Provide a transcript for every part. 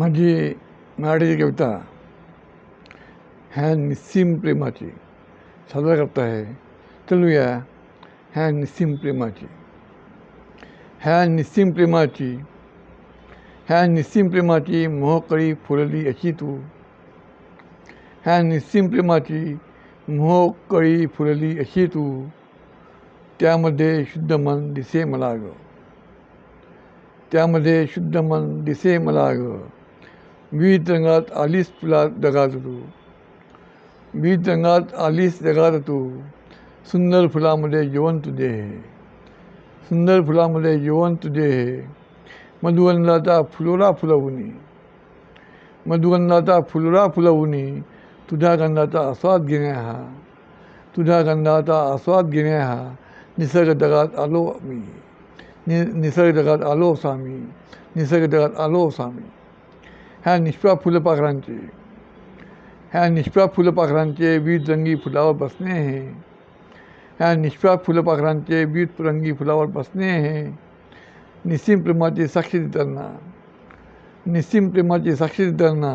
माझी मराठीची कविता ह्या निस्सीम प्रेमाची. साजरा करत आहे चलूया ह्या निस्सीम प्रेमाची. ह्या निस्सीम प्रेमाची ह्या निस्सीम प्रेमाची मोहकळी फुलली अशी तू. ह्या निस्सीम प्रेमाची मोहकळी फुलली अशी तू. त्यामध्ये शुद्ध मन दिसे मला ग त्यामध्ये शुद्ध मन दिसे मला ग विविध रंगात आलीस फुला जगात तू विविध रंगात आलीस जगात तू सुंदर फुलामध्ये जीवन तुझे हे सुंदर फुलामध्ये जीवन तुझे हे मधुगंधाचा फुलोरा फुलवूनी मधुगंधाचा फुलोरा फुलवूनी तुझ्या गंधाचा आस्वाद घेण्या हा तुझ्या गंधाचा आस्वाद घेण्या हा निसर्ग जगात आलो मी नि निसर्ग जगात आलो सामी निसर्ग जगात आलो सामी ह्या निष्पा फुलपाखरांचे ह्या निष्पा फुलपाखरांचे विविध रंगी फुलावर बसणे हे ह्या निष्पा फुलपाखरांचे विविध रंगी फुलावर बसणे हे निस्सीम प्रेमाची साक्षी देताना निस्सीम प्रेमाची साक्षी देताना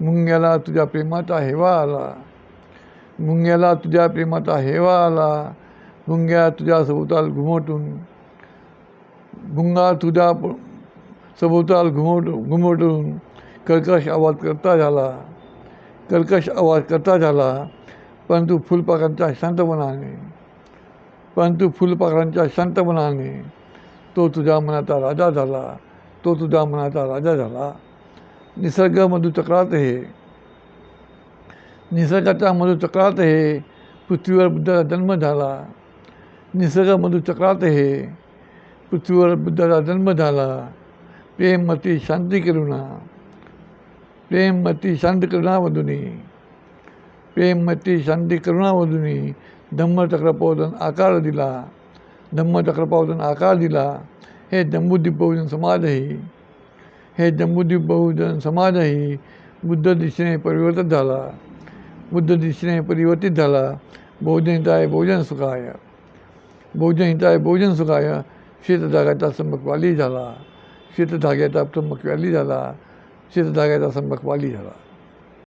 मुंग्याला तुझ्या प्रेमाचा हेवा आला मुंग्याला तुझ्या प्रेमाचा हेवा आला मुंग्या तुझ्या सभोवताल घुमवटून भुंगा तुझ्या सभोवताल घुमट घुमटून कर्कश आवाज करता झाला. कर्कश आवाज करता झाला परंतु फुलपाखरांच्या शांतपणाने परंतु फुलपाखरांच्या शांतपणाने तो तुझ्या मनाचा राजा झाला तो तुझ्या मनाचा राजा झाला. निसर्ग मधुचक्रात हे. निसर्गाच्या मधुचक्रात हे पृथ्वीवर बुद्धाचा जन्म झाला. निसर्ग मधुचक्रात हे पृथ्वीवर बुद्धाचा जन्म झाला. प्रेममती शांती करुणा। प्रेममती शांती करुणामधुनी प्रेममती शांती करुणामधुनी धम्मचक्रपावधन आकार दिला। धम्म धम्मचक्रपावधन आकार दिला। हे जम्बूद्वीप बहुजन समाजही हे जम्बूद्वीप बहुजन समाज ही बुद्ध दिशेने परिवर्तित झाला। बुद्ध दिशेने परिवर्तित झाला। बहुजन हिताय बहुजन सुखाय। बहुजन हिताय बहुजन सुखाय। शेतधाग्याचा संपर्कवाली झाला। शेतधाग्याचा संपर्कवाली झाला शेतधाग्याचा संपर्कवाली झाला